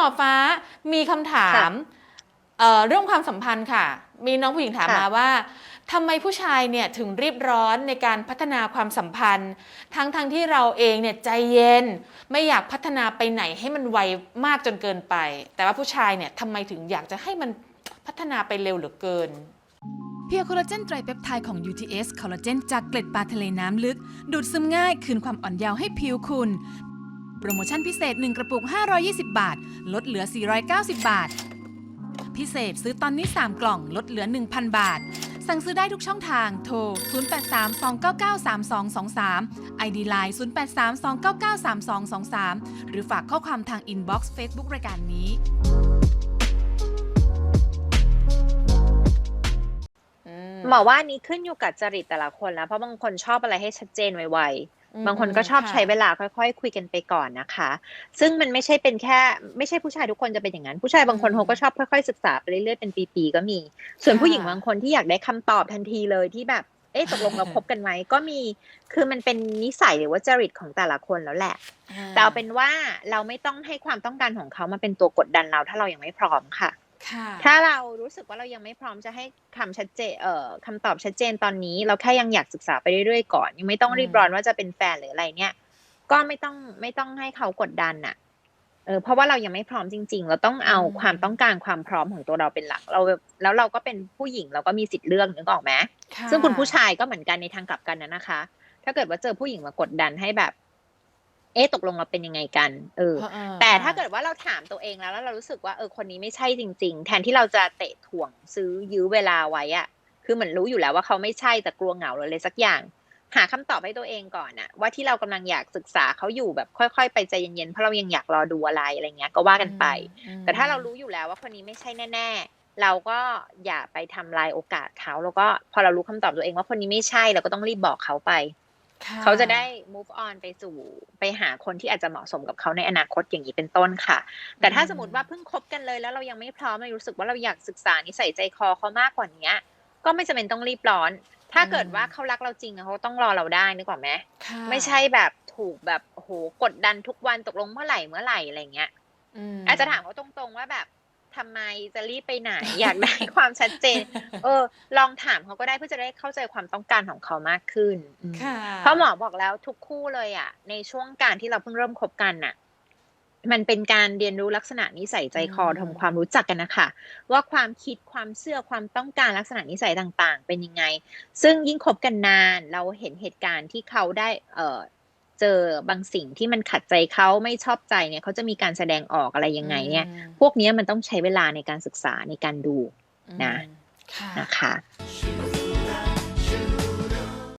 มอฟ้ามีคำถามเอ่อเรื่องความสัมพันธ์ค่ะ มีน้องผู้หญิงถามค่ะมาว่าทำไมผู้ชายเนี่ยถึงรีบร้อนในการพัฒนาความสัมพันธ์ ทั้งทั้งที่เราเองเนี่ยใจเย็นไม่อยากพัฒนาไปไหนให้มันไวมากจนเกินไป แต่ว่าผู้ชายเนี่ยทำไมถึงอยากจะให้มันพัฒนาไปเร็วเหลือเกินเพียวคอลลาเจนไตรเปปไทด์ของ UTS คอลลาเจนจากเกล็ดปลาทะเลน้ำลึก ดูดซึมง่ายคืนความอ่อนเยาว์ให้ผิวคุณ โปรโมชั่นพิเศษ 1 กระปุก 520 บาท ลดเหลือ 490 บาท พิเศษซื้อตอนนี้ 3 กล่องลดเหลือ 1,000 บาท สั่งซื้อได้ทุกช่องทาง โทร 0832993223 ID Line 0832993223 หรือฝากข้อความทางอินบ็อกซ์เฟซบุ๊กรายการนี้ หมอว่าอันนี้ขึ้นอยู่กับจริตแต่ละคนแล้วเพราะบางคนชอบอะไรให้ชัดเจนไวอืมๆบางคนก็ชอบค่ะใช้เวลาค่อย ๆ คุยกันไปก่อนนะคะ ซึ่งมันไม่ใช่เป็นแค่ ไม่ใช่ผู้ชายทุกคนจะเป็นอย่างนั้น ผู้ชายบางคนอืมเขาก็ชอบค่อยๆศึกษาไปเรื่อยๆเป็นปีๆก็มี ส่วนค่ะผู้หญิงบางคนที่อยากได้คำตอบทันทีเลยที่แบบเอ๊ะตกลงเราคบกันไหมก็มีคือมันเป็นนิสัยหรือว่าจริตของแต่ละคนแล้วแหละ แต่เอาเป็นว่าเราไม่ต้องให้ความต้องการของเขามาเป็นตัวกดดันเราถ้าเรายังไม่พร้อมค่ะค่ะ ถ้าเรารู้สึกว่าเรายังไม่พร้อมจะให้คำชัดเจนเอ่อคำตอบชัดเจนตอนนี้ เราแค่ยังอยากศึกษาไปเรื่อยๆก่อน ยังไม่ต้องรีบร้อนว่าจะเป็นแฟนหรืออะไรเนี่ย ก็ไม่ต้องไม่ต้องให้เขากดดันน่ะเออเพราะว่าเรายังไม่พร้อมจริง ๆ เราต้องเอาอืมความต้องการความพร้อมของตัวเราเป็นหลัก เราแล้วเราก็เป็นผู้หญิงเราก็มีสิทธิ์เลือกนึกออกไหมค่ะซึ่งคุณผู้ชายก็เหมือนกันในทางกลับกันนะนะคะ ถ้าเกิดว่าเจอผู้หญิงมากดดันให้แบบ เอ๊ะตกลงเราเป็นยังไงกันเออเออ แต่ถ้าเกิดว่าเราถามตัวเองแล้วแล้วเรารู้สึกว่าเออคนนี้ไม่ใช่จริง ๆ แทนที่เราจะเตะถ่วงซื้อยื้อเวลาไว้อะคือเหมือนรู้อยู่แล้วว่าเขาไม่ใช่แต่กลัวเหงาหรืออะไรสักอย่าง หาคำตอบให้ตัวเองก่อนอะว่าที่เรากำลังอยากศึกษาเขาอยู่แบบค่อย ๆ ไปใจเย็นๆเพราะเรายังอยากรอดูอะไรอะไรเงี้ย ก็ว่ากันไปอืมแต่ถ้าเรารู้อยู่แล้วว่าคนนี้ไม่ใช่แน่ ๆเราก็อย่าไปทำลายโอกาสเขาแล้วก็พอเรารู้คำตอบตัวเองว่าคนนี้ไม่ใช่เราก็ต้องรีบบอกเขาไปค่ เขาจะได้ move on ไปสู่ไปหาคนที่อาจจะเหมาะสมกับเขาในอนาคตอย่างนี้เป็นต้นค่ะ แต่ถ้าสมมติว่าเพิ่งคบกันเลยแล้วเรายังไม่พร้อมเรารู้สึกว่าเราอยากศึกษานิสัยใจคอเขามากกว่านี้ก็ไม่จำเป็นต้องรีบร้อน ถ้าเกิดว่าเขารักเราจริงอะเขาต้องรอเราได้นึกออกไหมค่ะไม่ใช่แบบถูกแบบโอ้โหกดดันทุกวันตกลงเมื่อไหร่เมื่อไหร่อะไรเงี้ยมอาจจะถามเขาตรงๆว่าแบบ ทำไมจะรีบไปไหน อยากได้ความชัดเจน เออ ลองถามเขาก็ได้เพื่อจะได้เข้าใจความต้องการของเขามากขึ้นอืมค่ะเพราะหมอบอกแล้วทุกคู่เลยอะ ในช่วงการที่เราเพิ่งเริ่มคบกันน่ะ มันเป็นการเรียนรู้ลักษณะนิสัยใจคออืมทำความรู้จักกันนะคะ ว่าความคิดความเชื่อความต้องการลักษณะนิสัยต่าง ๆ เป็นยังไง ซึ่งยิ่งคบกันนาน เราเห็นเหตุการณ์ที่เขาได้ เอ่อ เจอบางสิ่งที่มันขัดใจเขาไม่ชอบใจเนี่ยเขาจะมีการแสดงออกอะไรยังไงเนี่ยอืมพวกเนี้ยมันต้องใช้เวลาในการศึกษาในการดูนะค่ะนะคะ Sugar